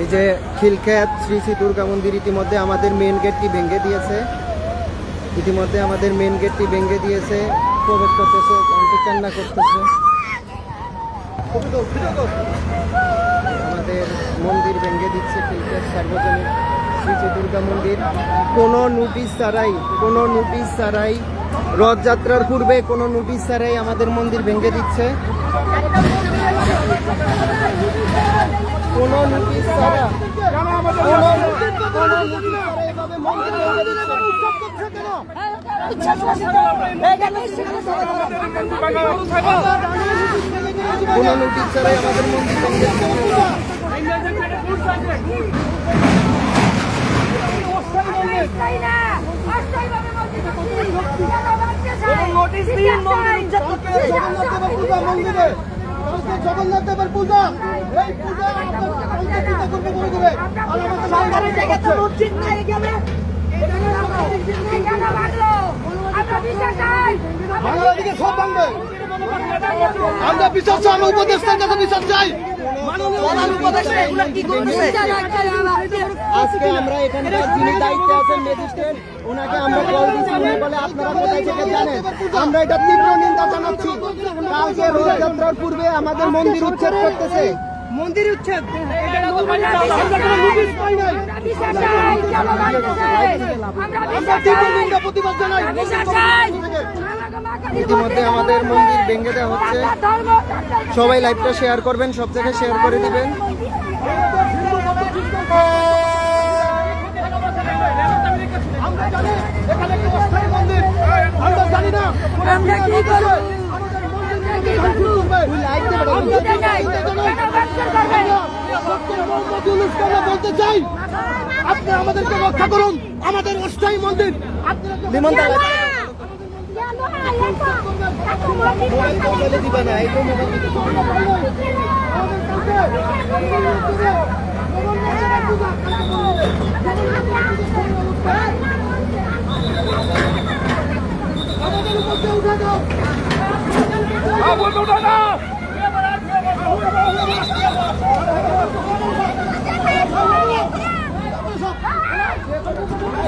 এই যে খিলখ্যাত শ্রী শ্রী দুর্গা মন্দির ইতিমধ্যে আমাদের মেন গেটটি ভেঙে দিয়েছে। ইতিমধ্যে আমাদের মেন গেটটি ভেঙে দিয়েছে, প্রবেশ করতেছে আন্টি কান্না করতেছে। আমাদের মন্দির ভেঙে দিচ্ছে খিলখ্যাত সার্বজনীন। শ্রী শ্রী দুর্গা মন্দির, কোনো নোটিশ ছাড়াই, কোনো নোটিশ ছাড়াই, রথযাত্রার পূর্বে কোনো নোটিশ ছাড়াই আমাদের মন্দির ভেঙে দিচ্ছে। কোনো নোটিশ ছাড়া কোনো নোটিশ মন্দির ছাড়াই আমাদের মন্দির দিচ্ছে জগন্নাথ দেবের পূজা। এই পূজা সব ভাঙবে। আমরা বিচার চাই আমরা উপদেষ্টার কাছে বিচার চাই। প্রধান উপদেষ্টা এগুলো কি করতেছে? আজকে আমরা এখানকার যিনি দায়িত্বে আছেন ম্যাজিস্ট্রেট ওনাকে আমরা কল দিচ্ছি উনি বলে আপনারা কোথায় থেকে জানেন? আমরা এটা তীব্র নিন্দা জানাচ্ছি। কালকে রথযাত্রার পূর্বে আমাদের মন্দির উচ্ছেদ করতেছে। মন্দির উচ্ছেদ? ইতিমধ্যে আমাদের মন্দির ভেঙে দেওয়া হচ্ছে। সবাই লাইভটা শেয়ার করবেন সব জায়গায় শেয়ার করে দিবেন আমরা জানি এখানে একটি অস্থায়ী মন্দির আমরা জানি না আমরা চাই আমাদেরকে রক্ষা করুন আমাদের অস্থায়ী মন্দির আপনারা লিমন দা মোবাইল তো বলে দিবে না এই তো মোবাইল দিতে আমাদের উপর দিয়ে উঠে দাও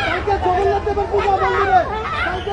কালকে জগন্নাথ দেবের পূজা মন্দিরে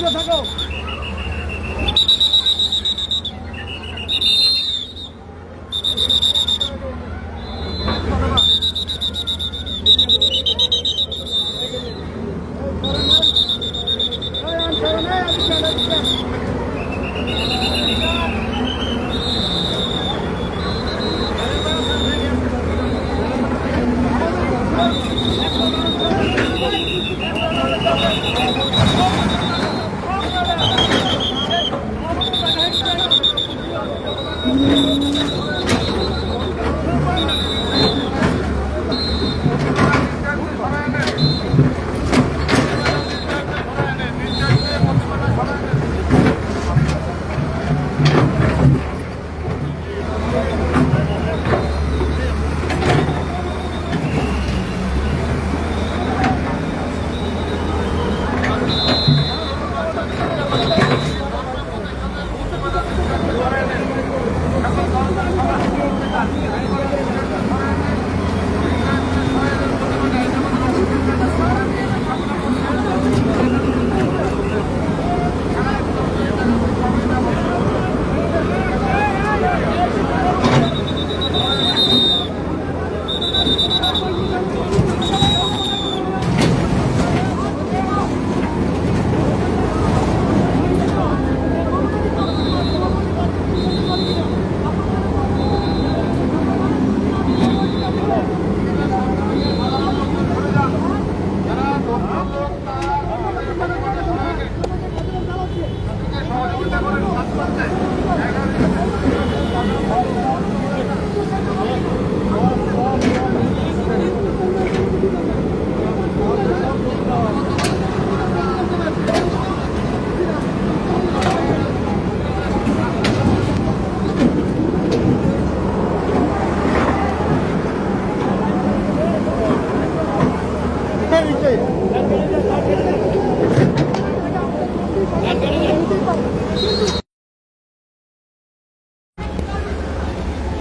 বাইরে থাকো।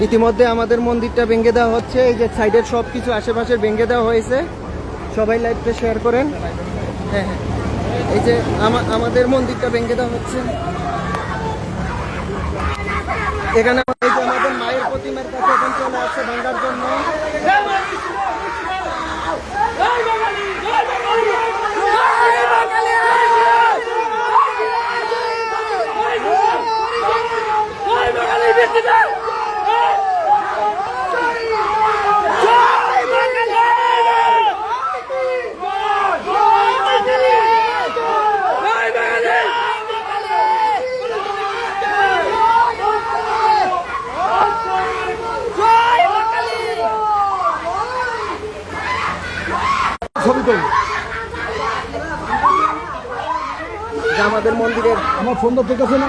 ইতিমধ্যে আমাদের মন্দিরটা ভেঙে দেওয়া হচ্ছে। এই যে সাইডের সব কিছু আশেপাশে ভেঙে দেওয়া হয়েছে। সবাই লাইভটা শেয়ার করেন। হ্যাঁ হ্যাঁ। এই যে আমা- আমাদের মন্দিরটা ভেঙে দেওয়া হচ্ছে। এখানে আমাদের মায়ের প্রতিমার কাছে এখন চলে আসছে ভাঙার জন্য। ছবি তো আমাদের মন্দিরের আমার ফোন তো ঠিক আছে না?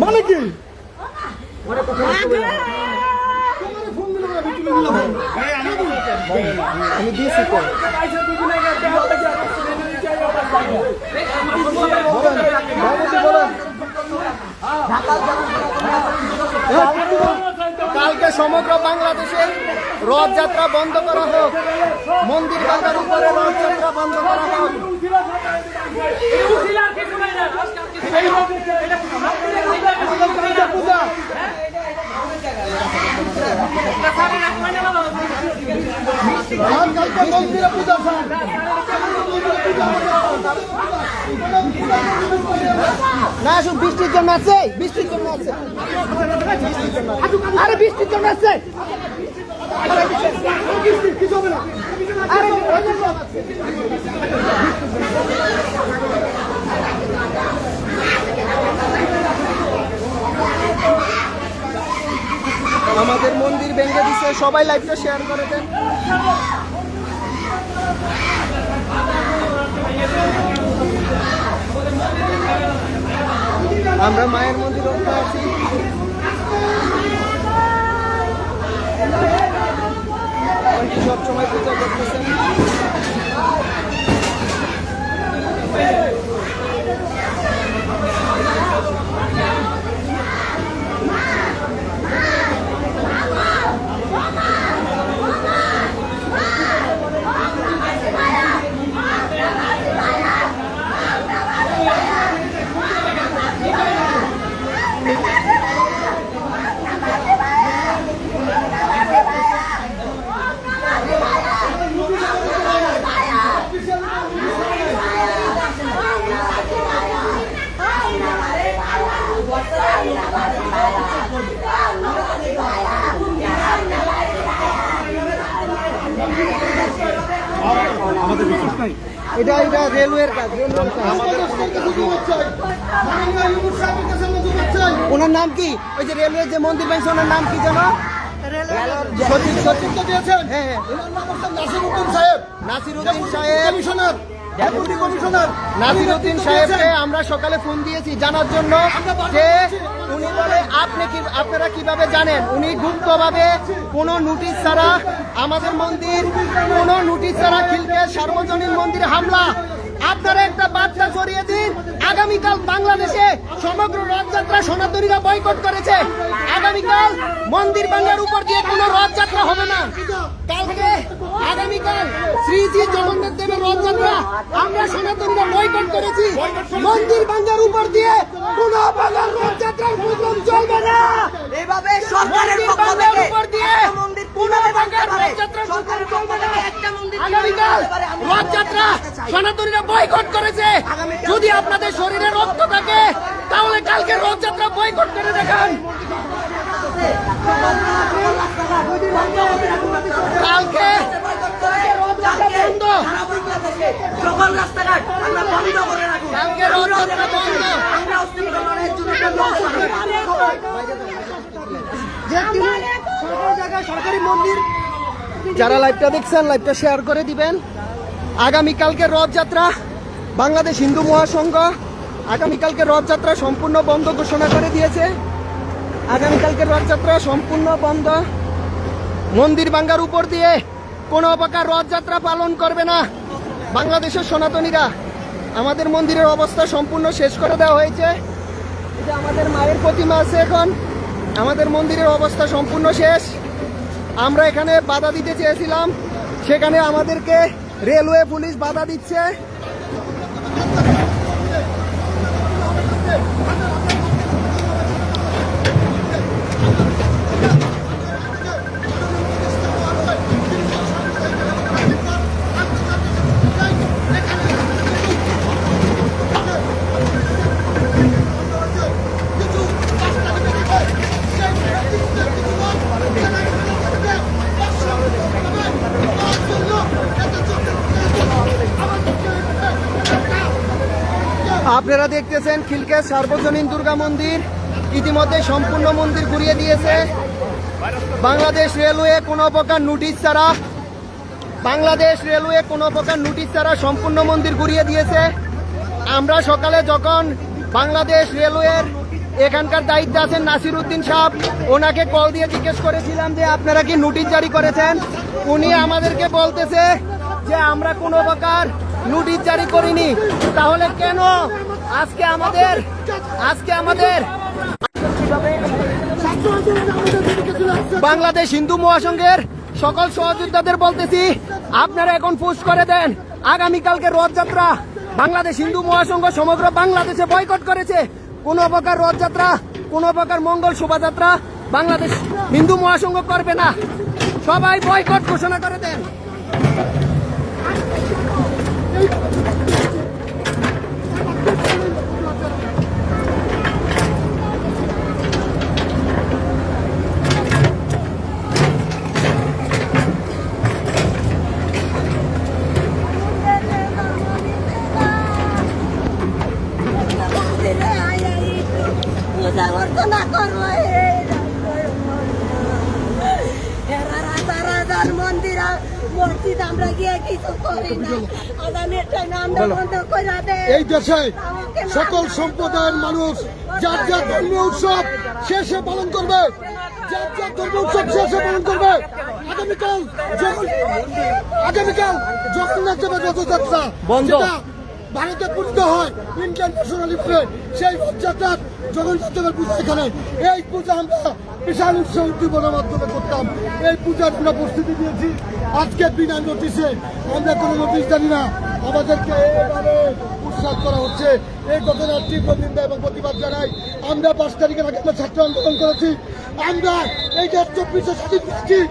মানে কি? আমি দিয়েছি কালকে সমগ্র বাংলাদেশের রথযাত্রা বন্ধ করা হোক, মন্দির বাজার উপরে রথযাত্রা বন্ধ করা হোক। আর কালকে মন্দিরে পূজা স্যার না আসুন বৃষ্টির জন্য আছে বৃষ্টির জন্য আছে। আরে বৃষ্টির জন্য আছে। আরে আমাদের মন্দির ভেঙে দিছে। সবাই লাইভটা শেয়ার করে দেন। আমরা মায়ের মন্দির আছি সবসময় পূজা করতেছেন। এটা এটা রেলওয়ের কাজ। ওনার নাম কি? ওই যে রেলওয়ের যে মন্দির বানিয়েছে ওনার নাম কি জানো সচিব সচিব তো দিয়েছেন? হ্যাঁ হ্যাঁ। ওনার নাম হচ্ছে নাসিরউদ্দিন সাহেব। নাসিরুদ্দিন সাহেব। কমিশনার। Deputy commissioner. নাসিরুদ্দিন সাহেবকে আমরা সকালে ফোন দিয়েছি জানার জন্য যে উনি বলে আপনি কি আপনারা কীভাবে জানেন? উনি গুপ্তভাবে কোনো নোটিশ ছাড়া আমাদের মন্দির কোনো নোটিশ ছাড়া খিলকে সার্বজনীন মন্দিরে হামলা। আপনারা একটা বার্তা ছড়িয়ে দিন। আগামীকাল বাংলাদেশে সমগ্র রথযাত্রা সনাতনীরা বয়কট করেছে। আগামীকাল মন্দির বাংলার উপর দিয়ে কোনো রথযাত্রা হবে না। কালকে আগামীকাল শ্রীজি জগন্নাথ দেবের রথযাত্রা আমরা সনাতনীরা বয়কট করেছি। মন্দির বাংলার উপর দিয়ে কোনো বাংলার রথযাত্রার প্রোগ্রাম চলবে না। এইভাবে সরকারের পক্ষ থেকে উপর দিয়ে কোনো বাংলার আগামীকাল রথযাত্রা সনাতনীরা বয়কট করেছে। যদি আপনাদের শরীরে রক্ত থাকে তাহলে কালকে রথযাত্রা বয়কট করে দেখান। কালকে যারা লাইভটা দেখছেন লাইভটা শেয়ার করে দিবেন। আগামীকালকে রথযাত্রা, বাংলাদেশ হিন্দু মহাসংঘ আগামীকালকে রথযাত্রা সম্পূর্ণ বন্ধ ঘোষণা করে দিয়েছে। আগামীকালকে রথযাত্রা সম্পূর্ণ বন্ধ। মন্দির ভাঙ্গার উপর দিয়ে কোনো প্রকার রথযাত্রা পালন করবে না বাংলাদেশের সনাতনীরা। আমাদের মন্দিরের অবস্থা সম্পূর্ণ শেষ করে দেওয়া হয়েছে। যে আমাদের মায়ের প্রতিমা আছে এখন, আমাদের মন্দিরের অবস্থা সম্পূর্ণ শেষ। আমরা এখানে বাধা দিতে চেয়েছিলাম, সেখানে আমাদেরকে রেলওয়ে পুলিশ বাধা দিচ্ছে। আপনারা দেখতেছেন খিলকে সার্বজনীন দুর্গা মন্দির। ইতিমধ্যে সম্পূর্ণ মন্দির ঘুরিয়ে দিয়েছে। বাংলাদেশ রেলওয়ে কোনো প্রকার নোটিশ ছাড়া বাংলাদেশ রেলওয়ে কোনো প্রকার নোটিশ ছাড়া সম্পূর্ণ মন্দির ঘুরিয়ে দিয়েছে। আমরা সকালে যখন বাংলাদেশ রেলওয়ের এখানকার দায়িত্বে আছেন নাসির উদ্দিন সাহেব, ওনাকে কল দিয়ে জিজ্ঞেস করেছিলাম যে, আপনারা কি নোটিশ জারি করেছেন? উনি আমাদেরকে বলতেছে যে, আমরা কোনো প্রকার নোটিশ জারি করিনি। তাহলে কেন? আজকে আমাদের আজকে আমাদের বাংলাদেশ হিন্দু মহাসংঘের সকল সহযোদ্ধাদের বলতেছি, আপনারা এখন পুশ করে দেন। আগামীকালকে রথযাত্রা। বাংলাদেশ হিন্দু মহাসংঘ সমগ্র বাংলাদেশে বয়কট করেছে। কোনো প্রকার রথযাত্রা, কোনো প্রকার মঙ্গল শোভাযাত্রা বাংলাদেশ হিন্দু মহাসংঘ করবে না। সবাই বয়কট ঘোষণা করে দেন পূজা অর্চনা করব রাজার মন্দির মসজিদ আমরা গিয়ে কিছু করি না এই দেশে সকল সম্প্রদায়ের মানুষ যার যার ধর্মীয় উৎসব শেষে পালন করবে। যার যার ধর্মীয় উৎসব শেষে পালন করবে। আগামীকাল যখন আগামীকাল জগন্নাথ দেবের রথযাত্রা বন্ধ। যেটা ভারতে পূজিত হয় ইন্টারন্যাশনাল সেই রথযাত্রার জগন্নাথ পূজা এখানে। এই পূজা আমরা বিশাল উৎসব উদ্দীপনার মাধ্যমে করতাম। এই পূজার আমরা প্রস্তুতি দিয়েছি আজকে বিনা নোটিশে আমরা কোনো নোটিশ জানি না। আমাদেরকে এভাবে উৎসাহ করা হচ্ছে। এই ঘটনার তীব্র নিন্দা এবং প্রতিবাদ জানাই। আমরা পাঁচ তারিখের আগে আমরা ছাত্র আন্দোলন করেছি। আমরা এই যে চব্বিশে স্বাধীন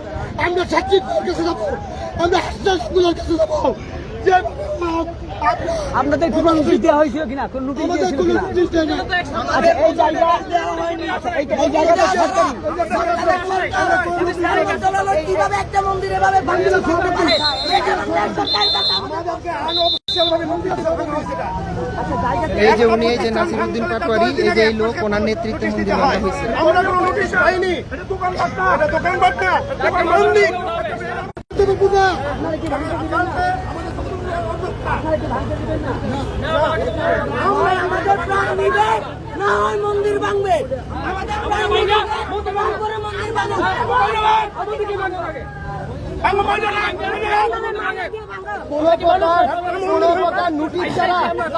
আমরা ছাত্রীর কাছে যাব। আমরা হাসপাতালগুলোর কাছে যাব। আপনাদের কোনো নোটিশ দেওয়া হয়েছিল কিনা? কোন নোটিশ দিয়েছিল কিনা আচ্ছা এই জায়গা আচ্ছা, এই জায়গাটা সরকারি। কীভাবে একটা মন্দির এভাবে পারে এটা এই যে উনি এই যে নাসির উদ্দিন পাটোয়ারি এই যে এই লোক ওনার নেতৃত্বে মন্দির ভাঙা হয়েছে। আমরা কোনো নোটিশ পাইনি। এটা দোকানপাট না একটা মন্দির দেবে পূজা আমরা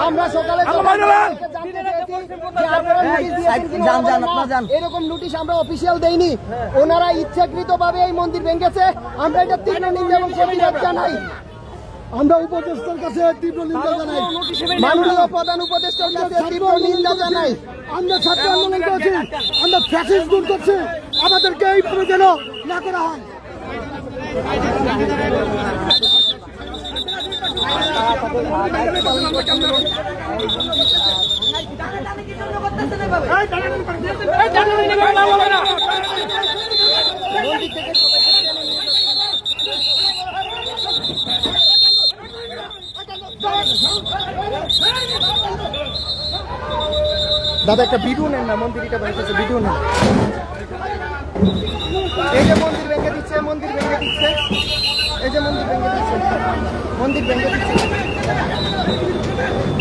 আমরা। এরকম নোটিশ আমরা অফিসিয়াল দেইনি ওনারা ইচ্ছাকৃত ভাবে এই মন্দির ভেঙেছে আমরা এটা তীব্র নিন্দা এবং জানাই আমরা উপদেষ্টার কাছে তীব্র নিন্দা জানাই মাননীয় প্রধান উপদেষ্টার কাছে তীব্র নিন্দা জানাই আমরা ছাত্র আন্দোলন করেছি আমরা ফ্যাসিস দূর করছি আমাদেরকে এইভাবে যেন না করা হয় দাদা একটা ভিডিও নেন না মন্দিরটা ভেঙেছে ভিডিও নেন এই যে মন্দির ভেঙে দিচ্ছে মন্দির ভেঙে দিচ্ছে এই যে মন্দির ভেঙে দিচ্ছে মন্দির ভেঙে দিচ্ছে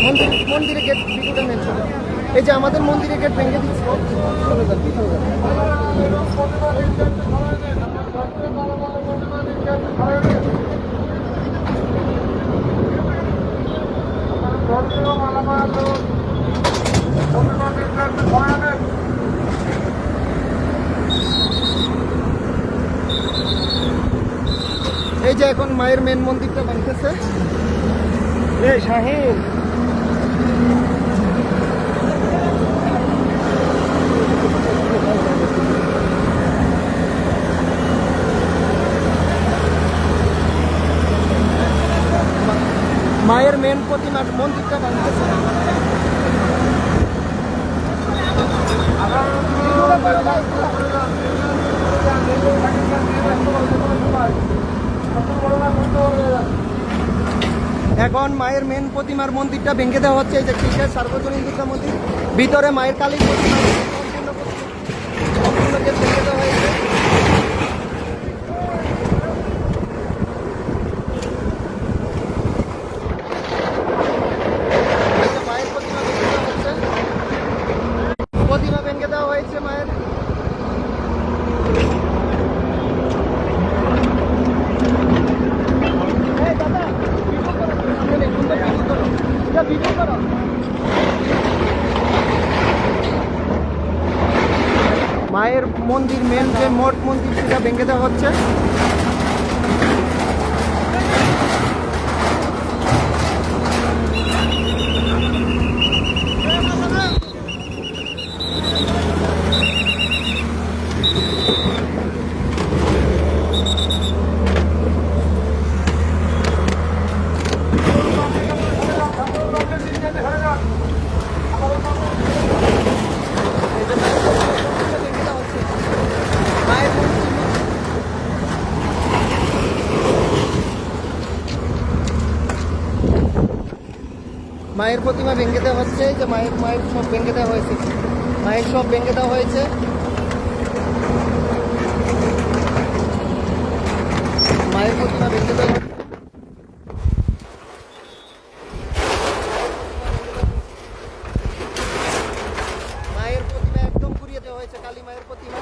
মন্দির মন্দিরে গেট ভিডিওটা নেন এই যে আমাদের মন্দিরে গেট ভেঙে দিচ্ছে চলে যান। এই যে এখন মায়ের মেন মন্দিরটা বানতেছে এই শাহিন। মায়ের মেন প্রতিমা মন্দিরটা বানতেছে এখন মায়ের মেন প্রতিমার মন্দিরটা ভেঙে দেওয়া হচ্ছে, এই যে কৃষ্ণের সার্বজনীন দুর্গা মন্দির। ভিতরে মায়ের কালী প্রতিমা, সম্পূর্ণ ভেঙে দেওয়া হয়েছে এই যে মায়ের প্রতিমা ভেঙে দেওয়া হচ্ছে প্রতিমা ভেঙে দেওয়া হয়েছে মায়ের এই দাদা ভিডিও করো সামনে নেই সুন্দর ভিডিও করো এটা ভিডিও করো মায়ের মন্দির মেন যে মঠ মন্দির সেটা ভেঙে দেওয়া হচ্ছে মায়ের মন্দির মায়ের প্রতিমা ভেঙে দেওয়া হচ্ছে যে মায়ের মায়ের সব ভেঙে দেওয়া হয়েছে। মায়ের সব ভেঙে দেওয়া হয়েছে। মায়ের প্রতিমা ভেঙে দেওয়া হচ্ছে। মায়ের প্রতিমা একদম পুড়িয়ে দেওয়া হয়েছে কালী মায়ের প্রতিমা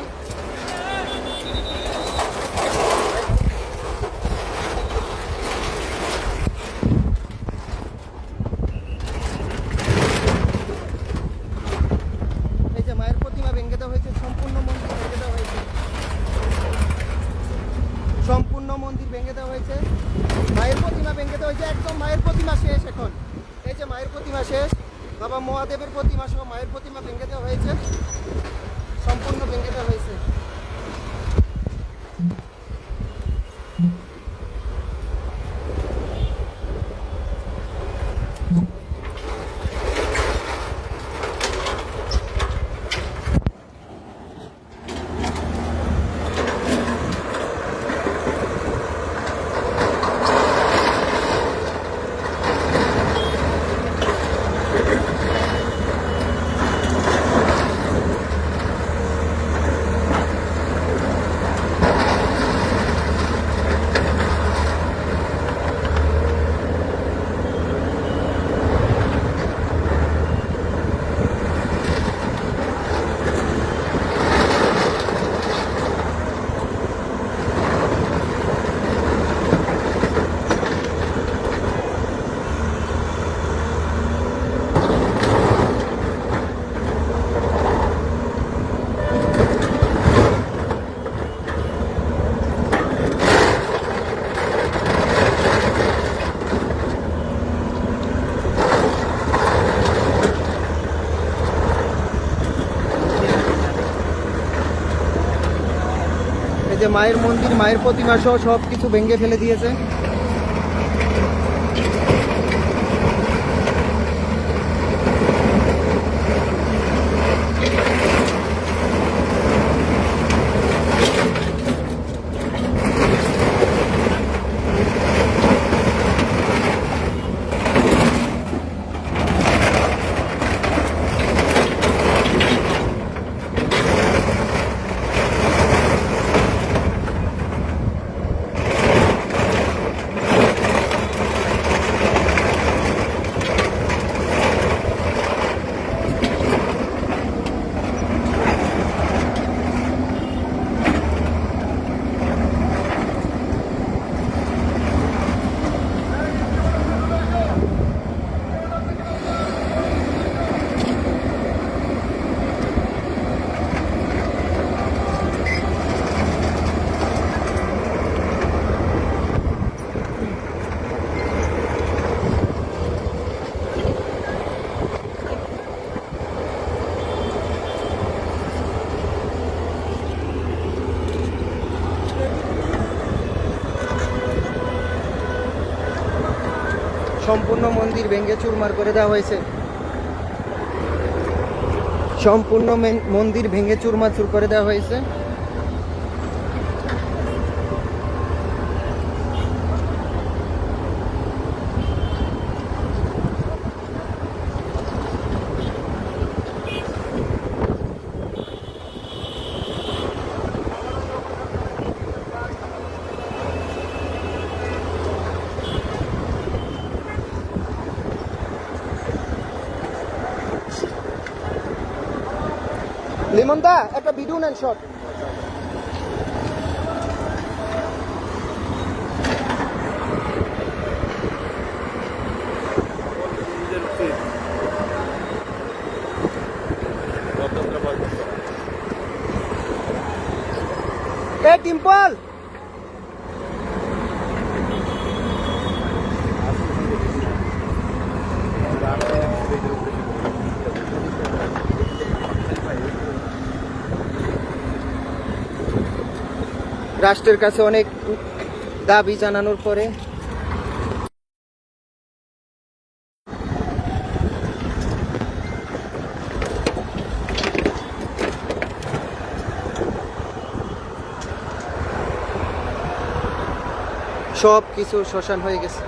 এই যে মায়ের প্রতিমা ভেঙে দেওয়া হয়েছে সম্পূর্ণ মন্দির ভেঙে দেওয়া হয়েছে সম্পূর্ণ মন্দির ভেঙে দেওয়া হয়েছে মায়ের প্রতিমা ভেঙে দেওয়া হয়েছে একদম মায়ের প্রতিমা শেষ এখন। এই যে মায়ের প্রতিমা শেষ, বাবা মহাদেবের প্রতিমা সহ মায়ের প্রতিমা ভেঙে দেওয়া হয়েছে। সম্পূর্ণ ভেঙে দেওয়া হয়েছে। যে মায়ের মন্দির মায়ের প্রতিমা সহ সব কিছু ভেঙে ফেলে দিয়েছে। সম্পূর্ণ মন্দির ভেঙে চুরমার করে দেওয়া হয়েছে। সম্পূর্ণ মন্দির ভেঙে চুরমাচুর করে দেওয়া হয়েছে। একটা ভিডিও নেন শট রাষ্ট্রের কাছে অনেক দাবি জানানোর পরে সব কিছু শ্মশান হয়ে গেছে।